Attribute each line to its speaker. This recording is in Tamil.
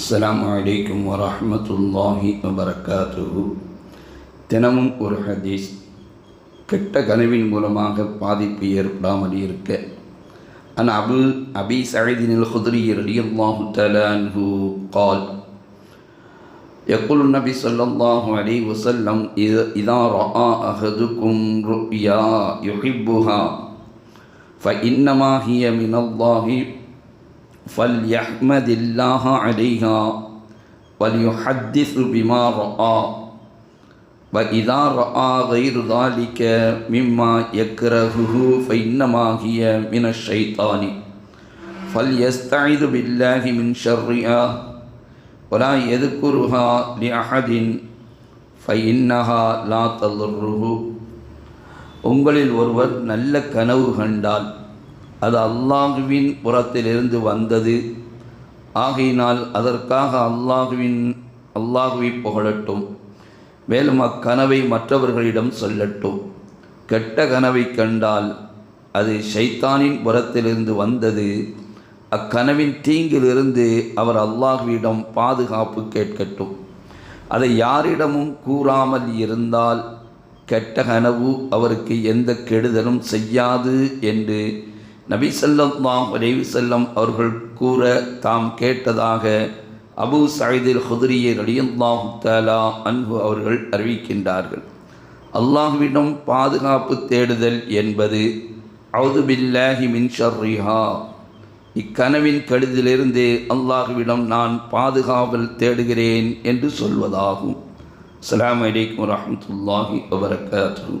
Speaker 1: அஸ்லாம் வலைக்கம் வரமத்துல்லாஹி வபரகாத்து தினமும் ஒரு ஹதீஸ் கெட்ட கனவின் மூலமாக பாதிப்பு ஏற்படாமல் இருக்க அன் அபு அபி சஹிதின் الخضري رضي الله تعالى عنه قال يقول النبي صلى الله عليه وسلم إذا رأى أحدكم رؤيا يحبها فإنما هي من الله فليحمد الله عليها وليحدث بما رأى وإذا رأى غير ذلك مما يكرهه فإنما هي من الشيطان فليستعذ بالله من شرها ولا يذكرها لأحد فإنها لا تضره உங்களில் ஒருவர் நல்ல கனவு கண்டால் அது அல்லாஹுவின் புறத்திலிருந்து வந்தது. ஆகையினால் அதற்காக அல்லாஹுவின் அல்லாஹுவை புகழட்டும். மேலும் அக்கனவை மற்றவர்களிடம் சொல்லட்டும். கெட்ட கனவை கண்டால் அது ஷைத்தானின் புறத்திலிருந்து வந்தது. அக்கனவின் தீங்கிலிருந்து அவர் அல்லாஹுவிடம் பாதுகாப்பு கேட்கட்டும். அதை யாரிடமும் கூறாமல் இருந்தால் கெட்ட கனவு அவருக்கு எந்த கெடுதலும் செய்யாது என்று நபி ஸல்லல்லாஹு அலைஹி செல்லம் அவர்கள் கூற தாம் கேட்டதாக அபு சயீதில் ஹுதிரியை ரலியல்லாஹு தஆலா அன்பு அவர்கள் அறிவிக்கின்றார்கள். அல்லாஹ்விடம் பாதுகாப்பு தேடுதல் என்பது அவுதுபில்லாஹி மின் ஷர்ரிஹா. இக்கனவின் கெடுதிலிருந்து அல்லாஹுவிடம் நான் பாதுகாவல் தேடுகிறேன் என்று சொல்வதாகும். அலாம் வலைக்கம் வரமத்துல்லாஹி வபரகாத்து